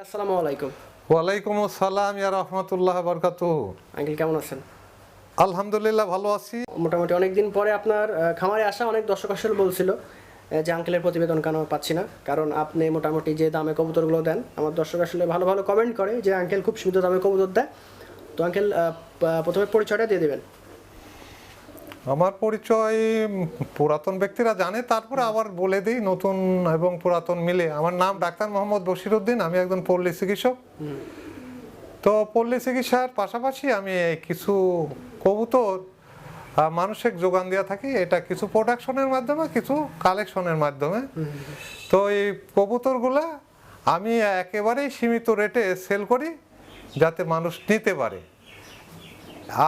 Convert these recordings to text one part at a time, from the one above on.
আসসালামু আলাইকুম। ওয়ালাইকুম আসসালাম ইয়া রহমতুল্লাহ বরকাত। আঙ্কেল কেমন আছেন? আলহামদুলিল্লাহ ভালো আছি। মোটামুটি অনেকদিন পরে আপনার খামারে আসা অনেক দর্শক আসলে বলছিল যে আঙ্কেলের প্রতিবেদন কেন পাচ্ছি না। কারণ আপনি মোটামুটি যে দামে কবুতরগুলো দেন আমার দর্শক আসলে ভালো ভালো কমেন্ট করে যে আঙ্কেল খুব সীমিত দামে কবুতর দেয়। তো আঙ্কেল প্রথমে পরিচয়টা দিয়ে দেবেন। আমার পরিচয় পুরাতন ব্যক্তিরা জানে, তারপরে আবার বলে দিই নতুন এবং পুরাতন মিলে। আমার নাম ডাক্তার মোহাম্মদ বশির উদ্দিন আমি একজন পল্লী চিকিৎসক। তো পল্লী চিকিৎসার পাশাপাশি আমি কিছু কবুতর মানুষের যোগান দিয়ে থাকি। এটা কিছু প্রোডাকশনের মাধ্যমে, কিছু কালেকশনের মাধ্যমে। তো এই কবুতরগুলা আমি একেবারেই সীমিত রেটে সেল করি, যাতে মানুষ নিতে পারে।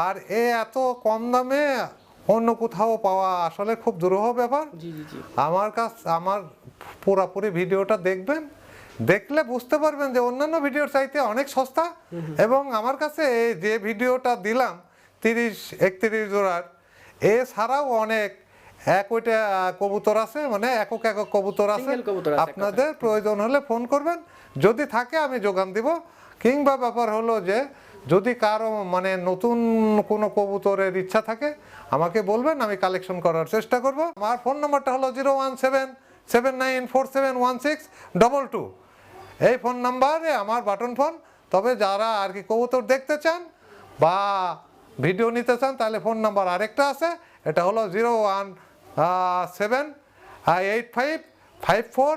আর এ এত কম দামে অন্য কোথাও পাওয়া আসলে খুব দুরূহ ব্যাপার। আমার কাছ আমার পুরাপুরি ভিডিওটা দেখবেন। দেখলে বুঝতে পারবেন যে অন্যান্য ভিডিওর চাইতে অনেক সস্তা এবং আমার কাছে এই যে ভিডিওটা দিলাম তিরিশ একত্রিশ জোড়ার এছাড়াও অনেক এক ওইটা কবুতর আছে মানে একক একক কবুতর আছে। আপনাদের প্রয়োজন হলে ফোন করবেন। যদি থাকে আমি যোগান দিব। কিংবা ব্যাপার হলো যে যদি কারও মানে নতুন কোনো কবুতরের ইচ্ছা থাকে, আমাকে বলবেন, আমি কালেকশন করার চেষ্টা করব। আমার ফোন নাম্বারটা হলো zero one seven seven nine four seven one six double two এই ফোন নাম্বারে আমার বাটন ফোন তবে যারা আর কি কবুতর দেখতে চান বা ভিডিও নিতে চান, তাহলে ফোন নাম্বার আরেকটা আছে। এটা হলো zero one seven eight five five four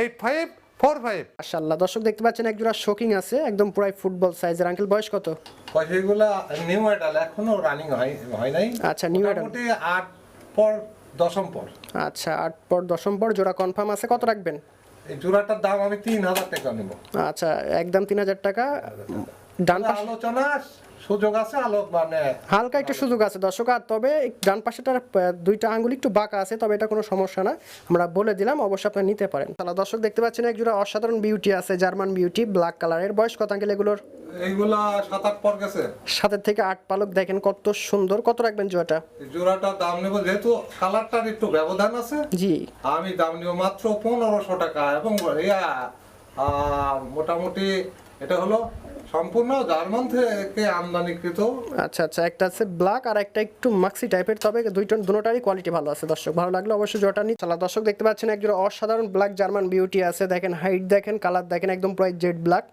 eight five four five. মাশাআল্লাহ দর্শক দেখতে পাচ্ছেন এক জোড়া শোকিং আছে একদম পুরাই ফুটবল সাইজের আঙ্কেল বয়স কত? সেগুলা নিউ আইডাল এখনও রানিং হয় হয় নাই। আচ্ছা, idol। মোটামুটি আট পর দশম পর। আচ্ছা আট পর দশম পর জোড়া কনফার্ম আছে কত রাখবেন? এই জোড়াটার দাম আমি তিন হাজার টাকা নেব। আচ্ছা একদম তিন হাজার টাকা। ডান আলোচনা সুযোগ আছে আলো মানে হালকা একটু সুযোগ আছে দর্শক আর তবে ডান পাশেটার দুইটা আঙ্গুল একটু বাঁকা আছে তবে এটা কোনো সমস্যা না। আমরা বলে দিলাম অবশ্যই আপনি নিতে পারেন। তাহলে দর্শক দেখতে পাচ্ছেন এক জোড়া অসাধারণ বিউটি আছে জার্মান বিউটি ব্ল্যাক কালারের বয়স কত আঙ্কেল এগুলোর? এইগুলা সাত আট পর গেছে। সাতের থেকে আট পালক দেখেন কত সুন্দর। কত রাখবেন জোড়াটা? এই দাম নেব যেহেতু কালারটার একটু ব্যবধান আছে জি। আমি দাম নিব মাত্র পনেরোশো টাকা এবং মোটামুটি এটা হলো সম্পূর্ণ জার্মান থেকে আমদানিকৃত। আচ্ছা আচ্ছা একটা আছে ব্ল্যাক আর একটা একটু মাক্সি টাইপের তবে দুইটা, দুটোটারই কোয়ালিটি ভালো আছে দর্শক। ভালো লাগলে অবশ্যই জটা নিয়ে চালা দর্শক, দেখতে পাচ্ছেন একজন অসাধারণ ব্ল্যাক জার্মান বিউটি আছে। দেখেন হাইট দেখেন কালার দেখেন, একদম প্রায় জেড ব্ল্যাক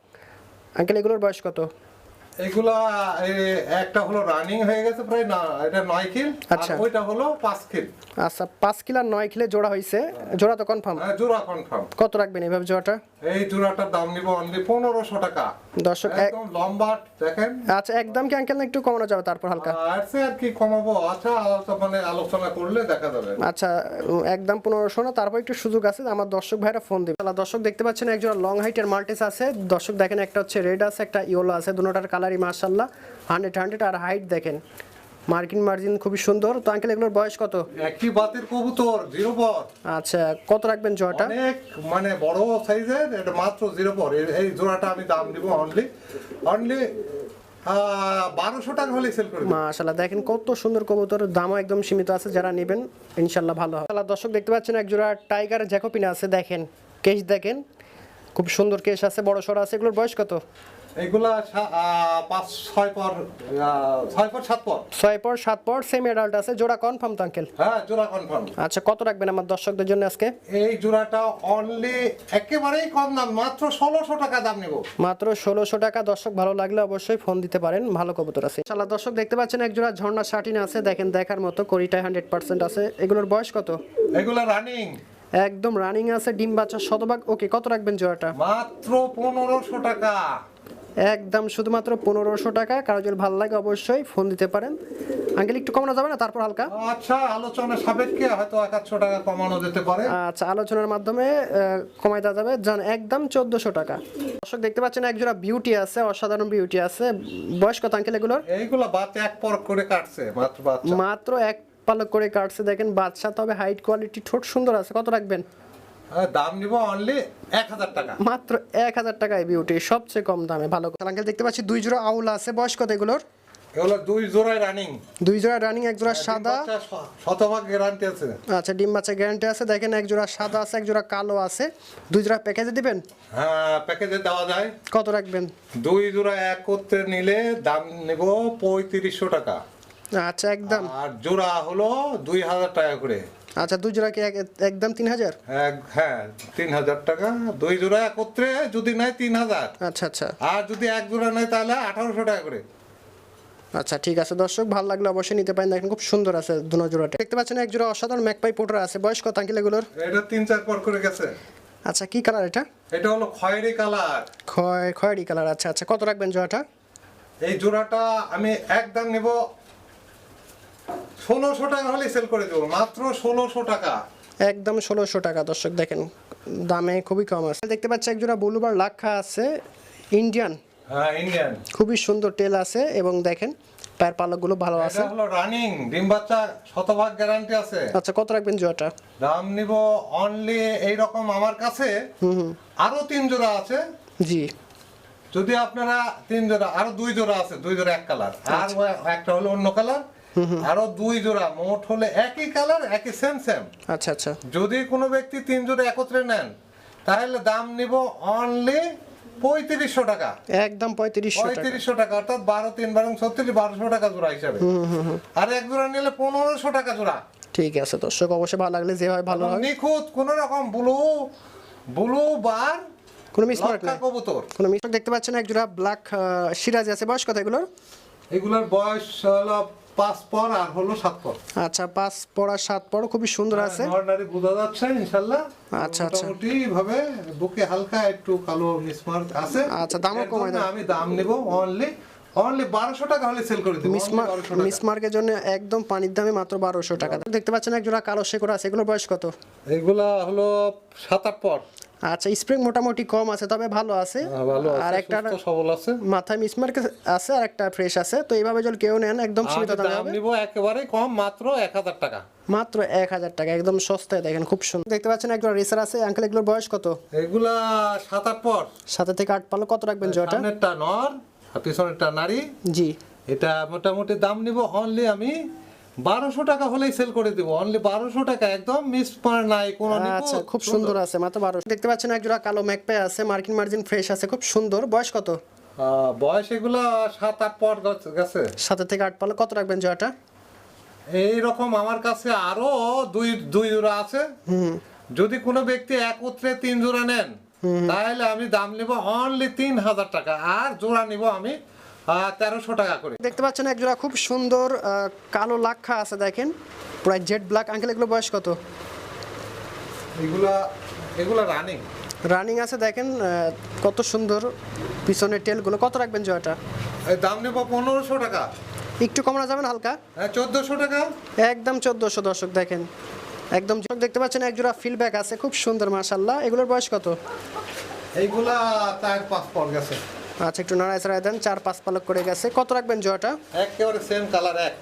আঙ্কেল এগুলোর বয়স কত? এগুলা একটা হলো রানিং হয়ে গেছে প্রায় না এটা কিল আর আচ্ছা। ওইটা হলো পাঁচ কিল আচ্ছা কিলো আর নয় কিলো জোড়া হয়েছে। জোড়া তো কনফার্ম হ্যাঁ, জোড়া কনফার্ম কত রাখবেন এইভাবে জোড়াটা? এই জোড়াটার দাম নিব অনলি টাকা। দর্শক একদম লম্বা দেখেন। আচ্ছা একদম কি আঙ্কেল না একটু কমানো যাবে তারপর হালকা? আর সে আর কি কমাবো? আচ্ছা মানে আলোচনা করলে দেখা যাবে। আচ্ছা একদম পনেরোশো না তারপর একটু সুযোগ আছে আমার দর্শক ভাইরা ফোন দিবে। তাহলে দর্শক দেখতে পাচ্ছেন একজন লং হাইটের মাল্টিস আছে। দর্শক দেখেন একটা হচ্ছে রেড আছে একটা ইয়েলো আছে দুটোটার কালারই মার্শাল্লাহ হান্ড্রেড হান্ড্রেড আর হাইট দেখেন। মার্কিন মার্জিন খুবই সুন্দর। তো আঙ্কেল এগুলোর বয়স কত? একই বাতের কবুতর জিরো পর আচ্ছা কত রাখবেন জোড়াটা? অনেক মানে বড় সাইজের এটা মাত্র জিরো পর এই- জোড়াটা আমি দাম দিব অনলি অনলি বারোশো টাকা হলে সেল মাশাল্লাহ দেখেন কত সুন্দর কবুতর। দামও একদম সীমিত আছে যারা নেবেন ইনশাল্লাহ ভালো হবে। দর্শক দেখতে পাচ্ছেন এক জোড়া টাইগার জ্যাকোপিনা আছে দেখেন। কেশ দেখেন খুব সুন্দর কেশ আছে বড় সড় আছে। এগুলোর বয়স কত? এগুলা পাঁচ ছয় পর ছয় পর সাত পর। ছয় পর সাত পর সেম অ্যাডাল্ট আছে। জোড়া কনফার্ম তো আঙ্কেল হ্যাঁ জোড়া কনফার্ম আচ্ছা কত রাখবেন আমার দর্শকদের জন্য আজকে? এই জোড়াটা অনলি একেবারেই কম দাম মাত্র ষোলোশো টাকা দাম নেব। মাত্র ষোলোশো টাকা। দর্শক ভালো লাগলে অবশ্যই ফোন দিতে পারেন। ভালো কবুতর আছে। ইনশাল্লাহ দর্শক দেখতে পাচ্ছেন এক জোড়া ঝর্ণা শাটিন আছে। দেখেন দেখার মতো করিটায় হান্ড্রেড পার্সেন্ট আছে। এগুলোর বয়স কত? এগুলা রানিং একদম রানিং আছে। ডিম বাচ্চা শতভাগ। ওকে কত রাখবেন জোড়াটা? মাত্র পনেরোশো টাকা। একদম শুধুমাত্র পনেরোশো টাকা। কারও যদি ভালো লাগে অবশ্যই ফোন দিতে পারেন। আঙ্কেল একটু কমানো যাবে না? তারপর হালকা? আচ্ছা আলোচনা সাপেক্ষে হয়তো এক টাকা কমানো যেতে পারে। আচ্ছা আলোচনার মাধ্যমে কমাই দেওয়া যাবে। জান একদম চোদ্দশো টাকা। দর্শক দেখতে পাচ্ছেন একজোড়া বিউটি আছে অসাধারণ বিউটি আছে। বয়স কত আঙ্কেল এগুলোর? এইগুলা বাচ্চা এক পর করে কাটছে মাত্র মাত্র এক পালক করে কাটছে। দেখেন বাচ্চা তবে হাইট কোয়ালিটি ঠোঁট সুন্দর আছে। কত রাখবেন? দাম নিব অনলি এক হাজার টাকা। মাত্র এক হাজার টাকায় বিউটি সবচেয়ে কম দামে ভালো আঙ্কেল দেখতে পাচ্ছি দুই জোড়া আউলা আছে বয়স কত এগুলোর? এগুলো দুই জোড়ায় রানিং দুই জোড়া রানিং এক জোড়া সাদা। শতভাগ গ্যারান্টি আছে। আচ্ছা ডিম বাচ্চা গ্যারান্টি আছে দেখেন এক জোড়া সাদা আছে এক জোড়া কালো আছে। দুই জোড়া প্যাকেজে দিবেন? হ্যাঁ প্যাকেজে দেওয়া যায়। কত রাখবেন? দুই জোড়া এক করতে নিলে দাম নেব পঁয়ত্রিশশো টাকা। আচ্ছা একদম। আর জোড়া হলো দুই হাজার টাকা করে। আচ্ছা দুই জোড়া কি এক- একদম তিন হাজার এক হ্যাঁ তিন হাজার টাকা। দুই জোড়া একত্রে যদি নেয় তিন হাজার আচ্ছা আচ্ছা। আর যদি এক জোড়া নেয় তাহলে আঠারোশো টাকা করে। আচ্ছা ঠিক আছে দর্শক ভালো লাগলে অবশ্যই নিতে পারেন। দেখেন খুব সুন্দর আছে দুনো জোড়াটা। দেখতে পাচ্ছেন এক জোড়া অসাধারণ ম্যাকপাই পোটার আছে। বয়স কত আঙ্কিল এগুলোর? এটা তিন চার পর করে গেছে। আচ্ছা কি কালার এটা? এটা হলো খয়েরি কালার। খয় খয়েরি কালার আচ্ছা আচ্ছা। কত রাখবেন জোড়াটা? এই জোড়াটা আমি একদম নেব ষোলোশো টাকা হলে সেল করে দেবো মাত্র ষোলোশো টাকা। একদম ষোলোশো টাকা দর্শক দেখেন দামে খুবই কম আছে। দেখতে পাচ্ছি এক জোড়া বুলুবার লাক্ষা আছে ইন্ডিয়ান হ্যাঁ ইন্ডিয়ান খুবই সুন্দর টেল আছে এবং দেখেন পায়ের পালকগুলো ভালো আছে। এটা হলো রানিং ডিম বাচ্চা শতভাগ গ্যারান্টি আছে। আচ্ছা কত রাখবেন জোড়াটা? দাম নিব অনলি এইরকম আমার কাছে। আরও তিন জোড়া আছে। জি। যদি আপনারা তিন জোড়া আরও দুই জোড়া আছে দুই জোড়া এক কালার আর একটা হলো অন্য কালার আরও দুই জোড়া মোট হলে একই কালার একই সেম সেম আচ্ছা আচ্ছা। যদি কোনো ব্যক্তি তিন জোড়া একত্রে নেন তাহলে দাম নিব অনলি পঁয়ত্রিশশো টাকা। একদম পঁয়ত্রিশশো টাকা। পঁয়ত্রিশশো টাকা অর্থাৎ বারো তিন বারো ছত্রিশ বারোশো টাকা জোড়া হিসাবে। আর এক জোড়া নিলে পনেরোশো টাকা জোড়া। ঠিক আছে দর্শক অবশ্যই ভালো লাগলে যে হয় ভালো হয়। নিখুঁত কোন রকম ব্লু ব্লু বার কোনো মিসমার্ক নেই। কবুতর। কোনো মিসমার্ক দেখতে পাচ্ছেন এক জোড়া ব্ল্যাক সিরাজ আছে। বয়স কত এগুলোর? এগুলোর বয়স হলো পাঁচ পর আর হলো সাত পর। আচ্ছা পাঁচ সাত খুবই সুন্দর আছে। নর্নারি যাচ্ছে ইনশাল্লাহ। আচ্ছা, আচ্ছা। মোটামুটি ভাবে বুকে হালকা একটু কালো মিসমার্ক আছে। আচ্ছা, দামও দাও। আমি দাম নেব অনলি অনলি বারোশো টাকা হলে সেল করে দেবো 1200। মিসমার্কের জন্য একদম পানির দামে মাত্র বারোশো টাকা। দেখতে পাচ্ছেন এক জোড়া কালো শেকড় আছে এগুলোর বয়স কত? এগুলা হলো সাত আট পর। আচ্ছা স্প্রিং মোটামুটি কম আছে তবে ভালো আছে। হ্যাঁ, আর একটা সবল আছে। মাথায় মিসমার্ক আছে আর একটা ফ্রেশ আছে। তো এইভাবে যদি কেউ নেন একদম সীমিত দামে দাম নিব একেবারে কম মাত্র এক হাজার টাকা। মাত্র এক হাজার টাকা একদম সস্তায় দেখেন খুব সুন্দর। দেখতে পাচ্ছেন একজন রেসার আছে আঙ্কেল এগুলোর বয়স কত? এগুলা সাত আট পর। সাথে থেকে আট পালো কত রাখবেন জোয়াটা? নর আর পিছনেরটা নারী? জি। এটা মোটামুটি দাম নিব অনলি আমি বারোশো টাকা হলেই সেল করে দিব। অনলি বারোশো টাকা একদম মিস পার নাই কোনো আচ্ছা খুব সুন্দর। আছে মাত্র বারো দেখতে পাচ্ছেন এক জোড়া কালো ম্যাকপে আছে মার্কিন মার্জিন ফ্রেশ আছে খুব সুন্দর। বয়স কত? বয়স এগুলা সাত আট পর গছ- সাথে থেকে আট পালো কত রাখবেন জোয়াটা এইরকম আমার কাছে আরও দুই দুই জোড়া আছে। যদি কোনো ব্যক্তি একত্রে তিন জোড়া নেন তাহলে আমি দাম নিব অনলি তিন হাজার টাকা আর জোড়া নিব আমি তেরোশো টাকা করে। দেখতে পাচ্ছেন এক জোড়া খুব সুন্দর কালো লাক্ষা আছে দেখেন প্রায় জেড ব্ল্যাক আঙ্কেল এগুলো বয়স কত? এগুলা এগুলা রানিং রানিং আছে দেখেন কত সুন্দর পিছনের টেলগুলো কত রাখবেন জোয়াটা এই দাম নেব পনেরোশো টাকা। একটু কমানো যাবেন হালকা? চোদ্দশো টাকা। একদম চোদ্দশো দর্শক দেখেন। একদম দেখতে পাচ্ছেন এক জোড়া ফিলব্যাক আছে খুব সুন্দর মাশাল্লাহ এগুলোর বয়স কত? এইগুলা চার পাঁচ পর গেছে। আচ্ছা একটু নাড়াই চাড়াই দেন চার পাঁচ পালক করে গেছে। কত রাখবেন জোয়াটা একেবারে সেম কালার এক।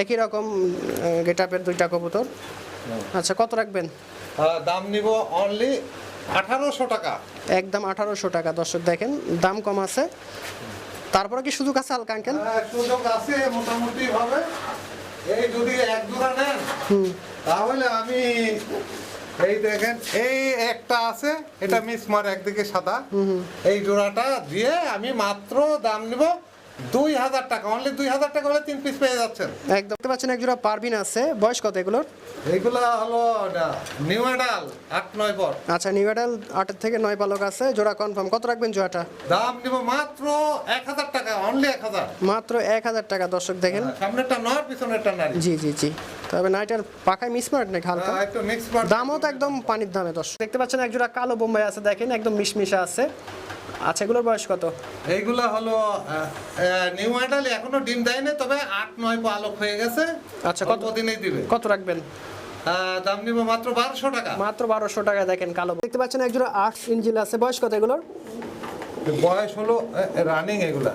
একই রকম গেট আপের দুইটা কবুতর। আচ্ছা কত রাখবেন? দাম নিব অনলি আঠারোশো টাকা। একদম আঠারোশো টাকা দর্শক দেখেন দাম কম আছে। তারপরে কি সুযোগ আছে হালকা আঙ্কেল সুযোগ আছে মোটামুটি ভাবে। এই যদি এক জোড়া নেন তাহলে আমি এই দেখেন এই একটা আছে এটা মিসমার একদিকে সাদা। এই জোড়াটা দিয়ে আমি মাত্র দাম নিব দুই হাজার টাকা অনলি দুই হাজার টাকা হলে তিন পিস পেয়ে যাচ্ছেন। একদম। দেখতে পাচ্ছেন এক জোড়া পারবিন আছে। বয়স কত এগুলোর? এইগুলা হলো নিউ এডাল আট নয় পর। আচ্ছা থেকে নয় পালক আছে। জোড়া কনফার্ম কত রাখবেন জোড়াটা? দাম নিব মাত্র এক হাজার টাকা অনলি এক হাজার। মাত্র এক হাজার টাকা দর্শক দেখেন। সামনেরটা নর পিছনেরটা নারী জি জি জি। তবে নাইটার পাখায় মিসমার্ট নাকি হালকা? আহ, একটু মিক্স দামও তো একদম পানির দামে দর্শক। দেখতে পাচ্ছেন এক জোড়া কালো বোম্বাই আছে দেখেন একদম মিশমিশা আছে। আচ্ছা এগুলোর বয়স কত? এইগুলা হলো নিউ আইডাল এখনও ডিম দেয়নি তবে আট নয় পালক হয়ে গেছে। আচ্ছা, কত? দিনেই দিবে। কত রাখবেন? দাম নিব মাত্র বারোশো টাকা। মাত্র বারোশো টাকা দেখেন কালো। দেখতে পাচ্ছেন একজন আট ইঞ্জিল আছে বয়স কত এগুলোর? বয়স হলো রানিং এগুলা।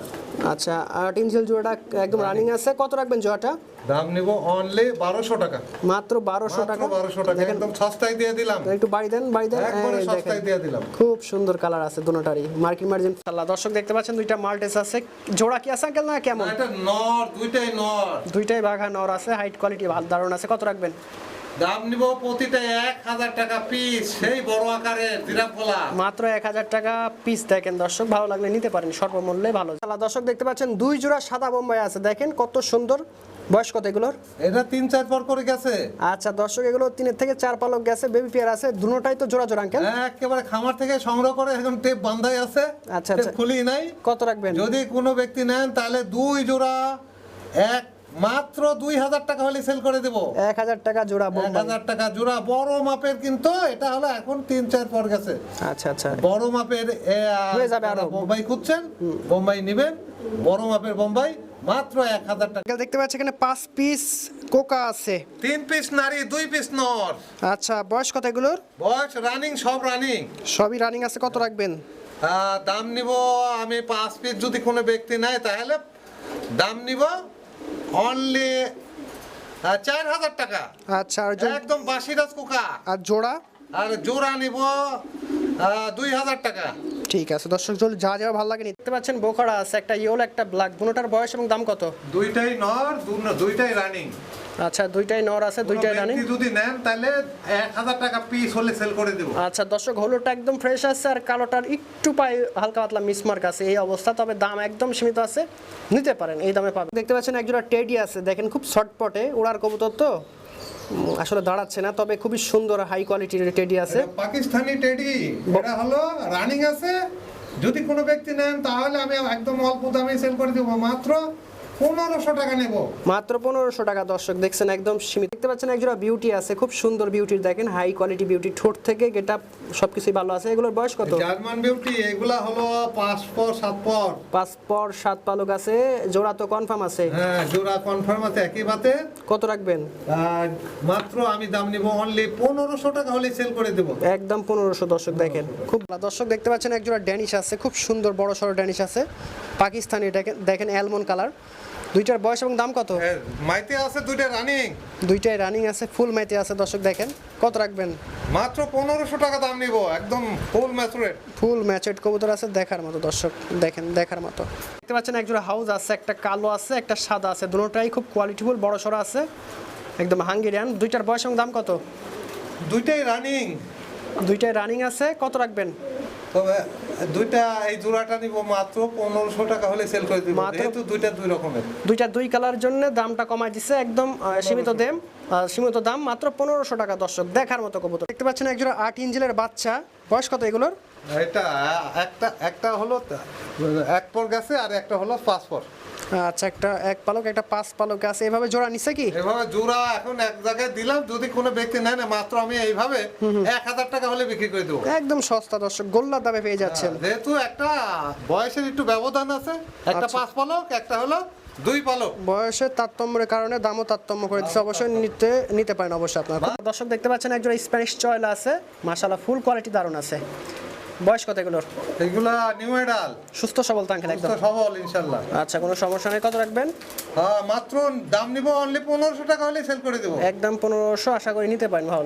আচ্ছা আট ইঞ্চের জোড়াটা একদম রানিং আছে। কত রাখবেন জোড়াটা? দাম নিব অনলি বারোশো টাকা। মাত্র বারোশো মাত্র টাকা? বারোশো টাকা। একদম সস্তায় দিয়ে দিলাম। একটু বাড়ি দেন বাড়ি দেন। একবারে সস্তায় দিয়ে দিলাম। খুব সুন্দর কালার আছে দুটোটারই মার্কিন মার্জিন আল্লাহ দর্শক দেখতে পাচ্ছেন দুইটা মাল্টেস আছে। জোড়া কি আছে আঙ্কেল না কেমন? এটা নর দুইটাই নর। দুইটাই বাঘা নর আছে। হাইট কোয়ালিটি ভালো দারুণ আছে। কত রাখবেন? দাম নিব প্রতিটা এক হাজার টাকা পিস সেই বড় আকারের জিরাফ মাত্র এক হাজার টাকা পিস দেখেন দর্শক ভালো লাগলে নিতে পারেন সর্বমূল্যে ভালো। আল্লাহ দর্শক দেখতে পাচ্ছেন দুই জোড়া সাদা বোম্বাই আছে দেখেন কত সুন্দর। বয়স কত এগুলোর? এটা তিন চার পর করে গেছে। আচ্ছা দর্শক এগুলো তিনের থেকে চার পালক গেছে বেবি পেয়ার আছে দুটোটাই তো জোড়া জোড়া আঙ্কেল একেবারে খামার থেকে সংগ্রহ করে এখন টেপ বান্ধাই আছে। আচ্ছা, আচ্ছা। খুলি নাই। কত রাখবেন? যদি কোনো ব্যক্তি নেন তাহলে দুই জোড়া এক মাত্র দুই হাজার টাকা হলে সেল করে দেবো। এক হাজার টাকা জোড়া এক হাজার টাকা জোড়া বড় মাপের কিন্তু এটা হলো এখন তিন চার পর গেছে। আচ্ছা আচ্ছা। বড় মাপের হয়ে যাবে আরও। বোম্বাই খুঁজছেন বোম্বাই নিবেন। বড় মাপের বোম্বাই মাত্র এক হাজার টাকা। দেখতে পাচ্ছি এখানে পাঁচ পিস কোকা আছে। তিন পিস নারী দুই পিস নর। আচ্ছা বয়স কত এগুলোর? বয়স রানিং সব রানিং সবই রানিং আছে কত রাখবেন? দাম নিব আমি পাঁচ পিস যদি কোনো ব্যক্তি নেয় তাহলে দাম নিব অনলি চার হাজার টাকা। আচ্ছা আর জ- একদম বাসিরাজ কুকা। আর জোড়া? আর জোড়া নিব দুই হাজার টাকা। ঠিক আছে দর্শক জল যা যা ভালো লাগে নিতে পাচ্ছেন বোখারা আছে একটা ইয়েলো একটা ব্ল্যাক। দুটার বয়স এবং দাম কত? দুইটাই নর দুটাই দুইটাই রানিং। আচ্ছা দুইটাই নর আছে দুইটাই রানিং। যদি নেন তাহলে এক হাজার টাকা পিস হলে সেল করে দেবো। আচ্ছা দর্শক হলুদটা একদম ফ্রেশ আছে আর কালোটার একটু পায়ে হালকা পাতলা মিসমার্ক আছে এই অবস্থা তবে দাম একদম সীমিত আছে। নিতে পারেন এই দামে পাবেন। দেখতে পাচ্ছেন একজোড়া টেডি আছে দেখেন খুব শর্টপটে উড়ার কবুতর তো। আসলে দাঁড়াচ্ছে না তবে খুবই সুন্দর হাই কোয়ালিটির টেডি আছে। পাকিস্তানি টেডি এটা হলো রানিং আছে। যদি কোনো ব্যক্তি নেন তাহলে আমি একদম অল্প দামে সেল করে দেবো মাত্র পনেরোশো টাকা নেব। মাত্র পনেরোশো টাকা দর্শক দেখছেন একদম সীমিত। দেখতে পাচ্ছেন একজোড়া বিউটি আছে খুব সুন্দর বিউটির দেখেন হাই কোয়ালিটি বিউটি ঠোঁট থেকে গেট আপ সবকিছুই ভালো আছে। এগুলোর বয়স কত? জার্মান বিউটি এগুলা হলো পাঁচ পর সাত পর। পাঁচ পর সাত পালক আছে জোড়া তো কনফার্ম আছে। হ্যাঁ জোড়া কনফার্ম আছে একই বাতে কত রাখবেন? মাত্র আমি দাম নিব অনলি পনেরোশো টাকা হলে সেল করে দেবো। একদম পনেরোশো দর্শক দেখেন খুব ভালো। দর্শক দেখতে পাচ্ছেন একজোড়া ড্যানিশ আছে খুব সুন্দর বড় সড়ো ড্যানিশ আছে। পাকিস্তানি দেখেন দেখেন অ্যালমন্ড কালার দুইটার বয়স এবং দাম কত? এ, মাইতে আছে দুইটা রানিং দুইটাই রানিং আছে ফুল মাইতে আছে দর্শক দেখেন। কত রাখবেন? মাত্র পনেরোশো টাকা দাম নিব একদম ফুল ম্যাচুরেট ফুল ম্যাচেড কবুতর আছে দেখার মতো দর্শক দেখেন দেখার মতো। দেখতে পাচ্ছেন একজোড়া হাউস আছে একটা কালো আছে একটা সাদা আছে দুটোটাই খুব কোয়ালিটিফুল বড় সড়ো আছে। একদম হাঙ্গেরিয়ান। দুইটার বয়স এবং দাম কত? দুইটাই রানিং দুইটাই রানিং আছে কত রাখবেন? তবে দুইটা এই জোড়াটা নিব মাত্র পনেরোশো টাকা হলে সেল করে দিব। মাত্র- যেহেতু দুইটা দুই রকমের। দুইটা দুই কালার জন্য দামটা কমাই দিছে একদম সীমিত দাম সীমিত দাম মাত্র পনেরোশো টাকা দর্শক দেখার মতো কবুতর। দেখতে পাচ্ছেন একজোড়া আট ইঞ্জিলের বাচ্চা। বয়স কত এগুলোর? এটা একটা একটা হলো এক পর গেছে আর একটা হলো পাঁচ পর আচ্ছা একটা এক পালক একটা পাঁচ পালক আছে এভাবে জোড়া নিচ্ছে কি? এভাবে জোড়া এখন এক জায়গায় দিলাম যদি কোনো ব্যক্তি নেয় না মাত্র আমি এইভাবে এক হাজার টাকা হলে বিক্রি করে দেবো। একদম সস্তা দর্শক গোল্লার দামে পেয়ে যাচ্ছেন। যেহেতু একটা বয়সের একটু ব্যবধান আছে একটা আচ্ছা। পাঁচ পালক একটা হলো দুই পালক। বয়সের তারতম্যের কারণে দামও তারতম্য করে দিচ্ছে অবশ্যই নিতে নিতে পারেন অবশ্যই আপনার। দর্শক দেখতে পাচ্ছেন একজন স্প্যানিশ চয়লা আছে। মাশাআল্লাহ ফুল কোয়ালিটি দারুণ আছে। বয়স কত এগুলোর? এগুলো নিউ এডাল সুস্থ সবল তাঙ্কেল একদম। সুস্থ সবল ইনশাআল্লাহ। আচ্ছা কোনো সমস্যা নেই কত রাখবেন? হ্যাঁ মাত্র দাম নিব অনলি 1500 টাকা হলে সেল করে দেব। একদম 1500 আশা করি নিতে পারেন ভালো